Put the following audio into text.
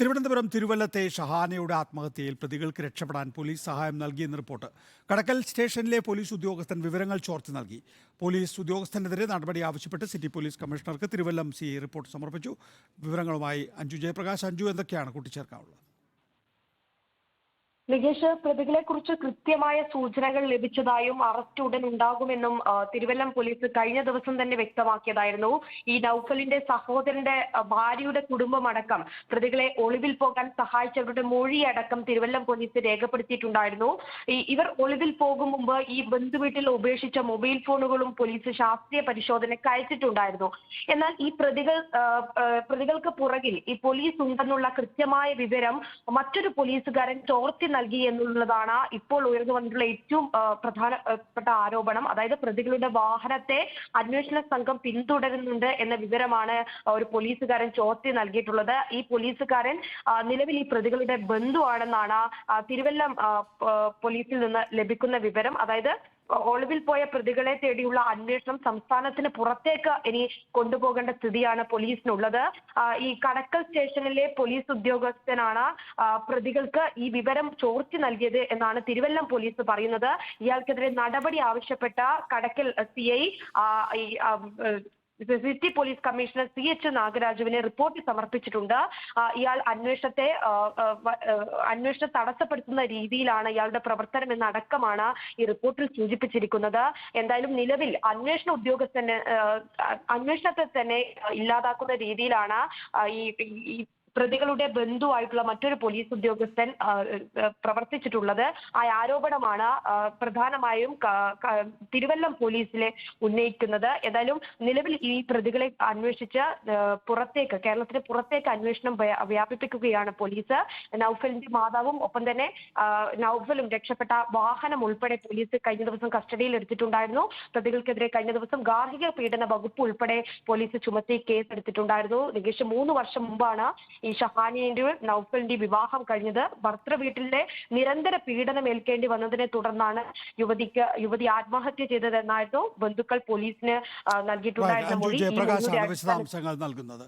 തിരുവനന്തപുരം തിരുവല്ലത്തെ ഷഹാനയുടെ ആത്മഹത്യയിൽ പ്രതികൾക്ക് രക്ഷപ്പെടാൻ പോലീസ് സഹായം നൽകിയെന്ന് റിപ്പോർട്ട്. കടക്കൽ സ്റ്റേഷനിലെ പോലീസ് ഉദ്യോഗസ്ഥൻ വിവരങ്ങൾ ചോർത്തി നൽകി. പോലീസ് ഉദ്യോഗസ്ഥനെതിരെ നടപടി ആവശ്യപ്പെട്ട് സിറ്റി പോലീസ് കമ്മീഷണർക്ക് തിരുവല്ലം സി റിപ്പോർട്ട് സമർപ്പിച്ചു. വിവരങ്ങളുമായി അഞ്ജു ജയപ്രകാശ്. അഞ്ജു എന്തൊക്കെയാണ് കൂട്ടിച്ചേർക്കാനുള്ളത്? നികേഷ് പ്രതികളെ കുറിച്ച് കൃത്യമായ സൂചനകൾ ലഭിച്ചതായും അറസ്റ്റ് ഉടൻ ഉണ്ടാകുമെന്നും തിരുവല്ലം പോലീസ് കഴിഞ്ഞ ദിവസം തന്നെ വ്യക്തമാക്കിയതായിരുന്നു. ഈ നൌഫലിന്റെ സഹോദരന്റെ ഭാര്യയുടെ കുടുംബമടക്കം പ്രതികളെ ഒളിവിൽ പോകാൻ സഹായിച്ചവരുടെ മൊഴിയടക്കം തിരുവല്ലം പോലീസ് രേഖപ്പെടുത്തിയിട്ടുണ്ടായിരുന്നു. ഇവർ ഒളിവിൽ പോകും മുമ്പ് ഈ ബന്ധുവീട്ടിൽ ഉപേക്ഷിച്ച മൊബൈൽ ഫോണുകളും പോലീസ് ശാസ്ത്രീയ പരിശോധനയ്ക്ക് അയച്ചിട്ടുണ്ടായിരുന്നു. എന്നാൽ ഈ പ്രതികൾ പ്രതികൾക്ക് പുറകിൽ ഈ പോലീസ് ഉണ്ടെന്നുള്ള കൃത്യമായ വിവരം മറ്റൊരു പോലീസുകാരൻ ചോർത്തി നൽകി എന്നുള്ളതാണ് ഇപ്പോൾ ഉയർന്നു വന്നിട്ടുള്ള ഏറ്റവും പ്രധാനപ്പെട്ട ആരോപണം. അതായത് പ്രതികളുടെ വാഹനത്തെ അന്വേഷണ സംഘം പിന്തുടരുന്നുണ്ട് എന്ന വിവരമാണ് ഒരു പോലീസുകാരൻ ചോർത്തി നൽകിയിട്ടുള്ളത്. ഈ പോലീസുകാരൻ നിലവിൽ ഈ പ്രതികളുടെ ബന്ധുവാണെന്നാണ് തിരുവല്ലം പോലീസിൽ നിന്ന് ലഭിക്കുന്ന വിവരം. അതായത് ഒളിവിൽ പോയ പ്രതികളെ തേടിയുള്ള അന്വേഷണം സംസ്ഥാനത്തിന് പുറത്തേക്ക് ഇനി കൊണ്ടുപോകേണ്ട സ്ഥിതിയാണ് പോലീസിനുള്ളത്. ഈ കടക്കൽ സ്റ്റേഷനിലെ പോലീസ് ഉദ്യോഗസ്ഥനാണ് പ്രതികൾക്ക് ഈ വിവരം ചോർത്തി നൽകിയത് എന്നാണ് തിരുവല്ലം പോലീസ് പറയുന്നത്. ഇയാൾക്കെതിരെ നടപടി ആവശ്യപ്പെട്ട Kadakkal C I city police commissioner C H നാഗരാജുവിന് report സമർപ്പിച്ചിട്ടുണ്ട്. ഇയാൾ അന്വേഷണത്തെ അന്വേഷണം തടസ്സപ്പെടുത്തുന്ന രീതിയിലാണ് ഇയാളുടെ പ്രവർത്തനം എന്നടക്കമാണ് ഈ റിപ്പോർട്ടിൽ സൂചിപ്പിച്ചിരിക്കുന്നത്. എന്തായാലും നിലവിൽ അന്വേഷണ ഉദ്യോഗസ്ഥന് അന്വേഷണത്തെ തന്നെ ഇല്ലാതാക്കുന്ന രീതിയിലാണ് ഈ പ്രതികളുടെ ബന്ധുവായിട്ടുള്ള മറ്റൊരു പോലീസ് ഉദ്യോഗസ്ഥൻ പ്രവർത്തിച്ചിട്ടുള്ളത്. ആ ആരോപണമാണ് പ്രധാനമായും തിരുവല്ലം പോലീസിലെ ഉന്നയിക്കുന്നത്. ഏതായാലും നിലവിൽ ഈ പ്രതികളെ അന്വേഷിച്ച് പുറത്തേക്ക് കേരളത്തിന് പുറത്തേക്ക് അന്വേഷണം വ്യാപിപ്പിക്കുകയാണ് പോലീസ്. നൌഫലിന്റെ മാതാവും ഒപ്പം തന്നെ നൌഫലും രക്ഷപ്പെട്ട വാഹനം ഉൾപ്പെടെ പോലീസ് കഴിഞ്ഞ ദിവസം കസ്റ്റഡിയിൽ എടുത്തിട്ടുണ്ടായിരുന്നു. പ്രതികൾക്കെതിരെ കഴിഞ്ഞ ദിവസം ഗാർഹിക പീഡന വകുപ്പ് ഉൾപ്പെടെ പോലീസ് ചുമത്തി കേസ് എടുത്തിട്ടുണ്ടായിരുന്നു ഏകദേശം മൂന്ന് വർഷം മുമ്പാണ് ഈ ഷഹാനിയുടെയും നൌഫലിന്റെയും വിവാഹം കഴിഞ്ഞത് ഭർത്തൃ വീട്ടിലെ നിരന്തര പീഡനം ഏൽക്കേണ്ടി വന്നതിനെ തുടർന്നാണ് യുവതിക്ക് യുവതി ആത്മഹത്യ ചെയ്തതെന്നായിരുന്നു ബന്ധുക്കൾ പോലീസിന് നൽകിയിട്ടുണ്ടായിരുന്ന മൊഴി വിശദാംശങ്ങൾ നൽകുന്നത്.